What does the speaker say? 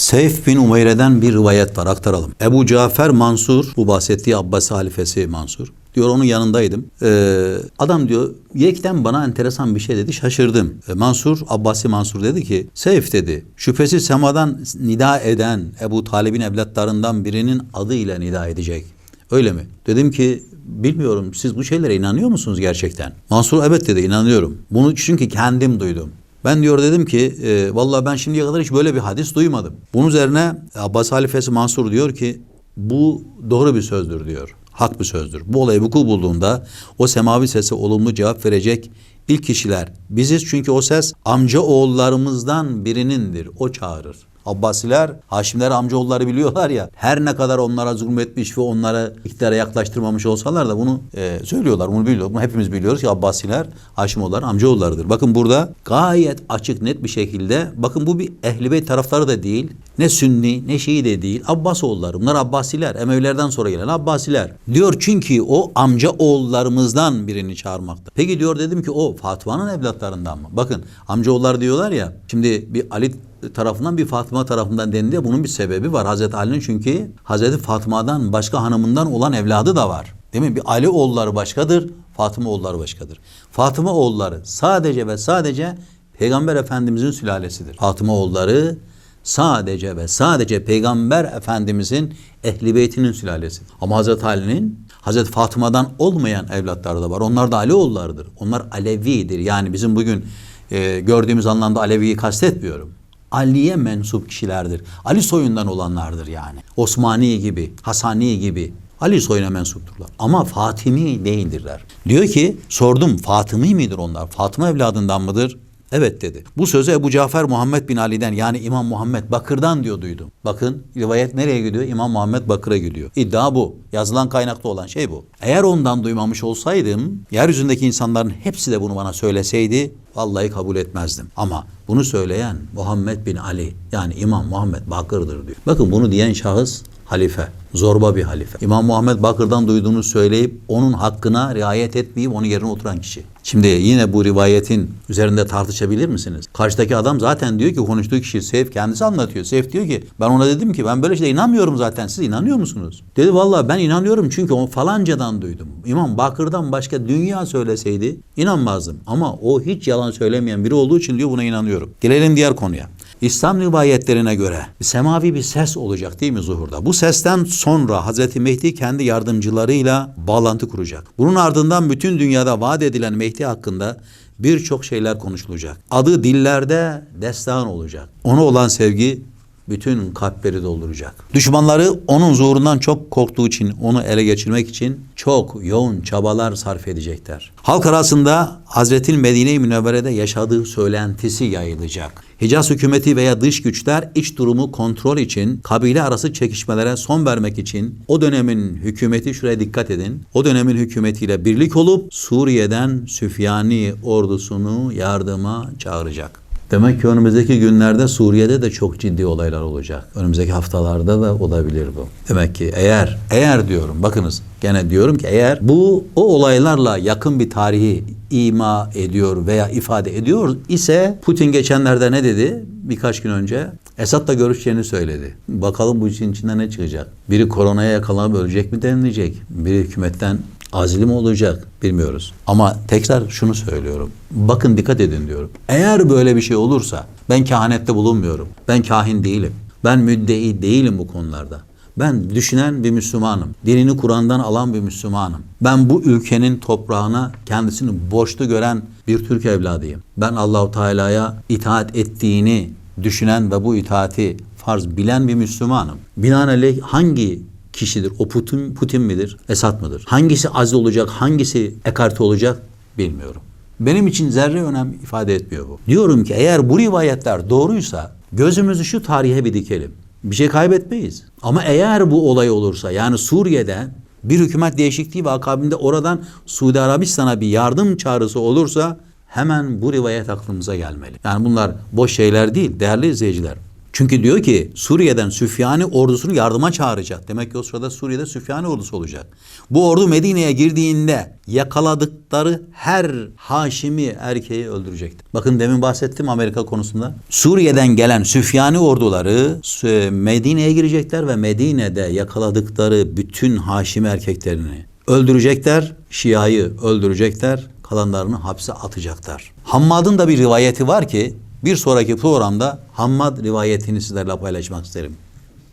Seyf bin Umeyre'den bir rivayet var aktaralım. Ebu Cafer Mansur, bu bahsettiği Abbasi halifesi Mansur. Diyor onun yanındaydım. Ee, adam diyor yekten bana enteresan bir şey dedi şaşırdım. Ee, Mansur, Abbasi Mansur dedi ki Seyf dedi şüphesiz semadan nida eden Ebu Talib'in evlatlarından birinin adıyla nida edecek. Öyle mi? Dedim ki bilmiyorum siz bu şeylere inanıyor musunuz gerçekten? Mansur evet dedi inanıyorum. Bunu çünkü kendim duydum. Ben diyor dedim ki e, vallahi ben şimdiye kadar hiç böyle bir hadis duymadım. Bunun üzerine Abbas halifesi Mansur diyor ki bu doğru bir sözdür diyor. Hak bir sözdür. Bu olay vuku bulduğunda o semavi sese olumlu cevap verecek ilk kişiler biziz çünkü o ses amca oğullarımızdan birinindir. O çağırır. Abbasiler, Haşimler amcaoğulları biliyorlar ya. Her ne kadar onlara zulmetmiş ve onları iktidara yaklaştırmamış olsalar da bunu e, söylüyorlar. Bunu biliyorlar. Bunu hepimiz biliyoruz ki Abbasiler, Haşimoğulları amcaoğullarıdır. Bakın burada gayet açık net bir şekilde bakın bu bir Ehl-i Beyt taraftarı da değil. Ne Sünni ne Şii de değil. Abbasoğulları. Bunlar Abbasiler. Emevilerden sonra gelen Abbasiler. Diyor çünkü o amca oğullarımızdan birini çağırmakta. Peki diyor dedim ki o Fatma'nın evlatlarından mı? Bakın amcaoğulları diyorlar ya. Şimdi bir Ali tarafından bir Fatıma tarafından denildi. Bunun bir sebebi var. Hazreti Ali'nin çünkü Hazreti Fatma'dan başka hanımından olan evladı da var. Değil mi? Bir Ali oğulları başkadır, Fatıma oğulları başkadır. Fatıma oğulları sadece ve sadece Peygamber Efendimizin sülalesidir. Fatıma oğulları sadece ve sadece Peygamber Efendimizin ehli beytinin sülalesi. Ama Hazreti Ali'nin Hazreti Fatıma'dan olmayan evlatları da var. Onlar da Ali oğullarıdır. Onlar Alevidir. Yani bizim bugün e, gördüğümüz anlamda Alevi'yi kastetmiyorum. Ali'ye mensup kişilerdir. Ali soyundan olanlardır yani. Osmani gibi, Hasani gibi. Ali soyuna mensupturlar. Ama Fatimi değildirler. Diyor ki sordum Fatımi midir onlar? Fatıma evladından mıdır? Evet dedi. Bu sözü Ebu Cafer Muhammed bin Ali'den yani İmam Muhammed Bakır'dan diyor duydum. Bakın rivayet nereye gidiyor? İmam Muhammed Bakır'a gidiyor. İddia bu. Yazılan kaynakta olan şey bu. Eğer ondan duymamış olsaydım yeryüzündeki insanların hepsi de bunu bana söyleseydi vallahi kabul etmezdim. Ama bunu söyleyen Muhammed bin Ali yani İmam Muhammed Bakır'dır diyor. Bakın bunu diyen şahıs halife. Zorba bir halife. İmam Muhammed Bakır'dan duyduğunu söyleyip onun hakkına riayet etmeyip onun yerine oturan kişi. Şimdi yine bu rivayetin üzerinde tartışabilir misiniz? Karşıdaki adam zaten diyor ki konuştuğu kişi Seyf kendisi anlatıyor. Seyf diyor ki ben ona dedim ki ben böyle şeyde inanmıyorum zaten. Siz inanıyor musunuz? Dedi vallahi ben inanıyorum çünkü o falancadan duydum. İmam Bakır'dan başka dünya söyleseydi inanmazdım. Ama o hiç yalan söylemeyen biri olduğu için diyor buna inanıyorum. Gelelim diğer konuya. İslam rivayetlerine göre semavi bir ses olacak değil mi zuhurda? Bu sesten sonra Hazreti Mehdi kendi yardımcılarıyla bağlantı kuracak. Bunun ardından bütün dünyada vaat edilen Mehdi hakkında birçok şeyler konuşulacak. Adı dillerde destan olacak. Ona olan sevgi bütün kalpleri dolduracak. Düşmanları onun zuhurundan çok korktuğu için onu ele geçirmek için çok yoğun çabalar sarf edecekler. Halk arasında Hazreti Medine-i Münevvere'de yaşadığı söylentisi yayılacak. Hicaz hükümeti veya dış güçler iç durumu kontrol için, kabile arası çekişmelere son vermek için o dönemin hükümeti şuraya dikkat edin. O dönemin hükümetiyle birlik olup Suriye'den Süfyani ordusunu yardıma çağıracak. Demek ki önümüzdeki günlerde Suriye'de de çok ciddi olaylar olacak. Önümüzdeki haftalarda da olabilir bu. Demek ki eğer, eğer diyorum bakınız gene diyorum ki eğer bu o olaylarla yakın bir tarihi ima ediyor veya ifade ediyor ise Putin geçenlerde ne dedi? Birkaç gün önce Esad'la görüşeceğini söyledi. Bakalım bu işin içinden ne çıkacak? Biri koronaya yakalanıp ölecek mi denilecek? Biri hükümetten azili mi olacak bilmiyoruz. Ama tekrar şunu söylüyorum. Bakın dikkat edin diyorum. Eğer böyle bir şey olursa ben kehanette bulunmuyorum. Ben kahin değilim. Ben müddei değilim bu konularda. Ben düşünen bir Müslümanım. Dinini Kur'an'dan alan bir Müslümanım. Ben bu ülkenin toprağına kendisini borçlu gören bir Türk evladıyım. Ben Allahu Teala'ya itaat ettiğini düşünen ve bu itaati farz bilen bir Müslümanım. Binaenaleyh hangi kişidir? O Putin, Putin midir? Esad mıdır? Hangisi aziz olacak, hangisi ekarte olacak bilmiyorum. Benim için zerre önem ifade etmiyor bu. Diyorum ki eğer bu rivayetler doğruysa gözümüzü şu tarihe bir dikelim. Bir şey kaybetmeyiz. Ama eğer bu olay olursa yani Suriye'de bir hükümet değişikliği ve akabinde oradan Suudi Arabistan'a bir yardım çağrısı olursa hemen bu rivayet aklımıza gelmeli. Yani bunlar boş şeyler değil değerli izleyiciler. Çünkü diyor ki Suriye'den Süfyani ordusunu yardıma çağıracak. Demek ki o sırada Suriye'de Süfyani ordusu olacak. Bu ordu Medine'ye girdiğinde yakaladıkları her Haşimi erkeği öldürecekti. Bakın demin bahsettim Amerika konusunda. Suriye'den gelen Süfyani orduları e, Medine'ye girecekler ve Medine'de yakaladıkları bütün Haşimi erkeklerini öldürecekler. Şia'yı öldürecekler. Kalanlarını hapse atacaklar. Hammad'ın da bir rivayeti var ki bir sonraki programda Hammad rivayetini sizlerle paylaşmak isterim.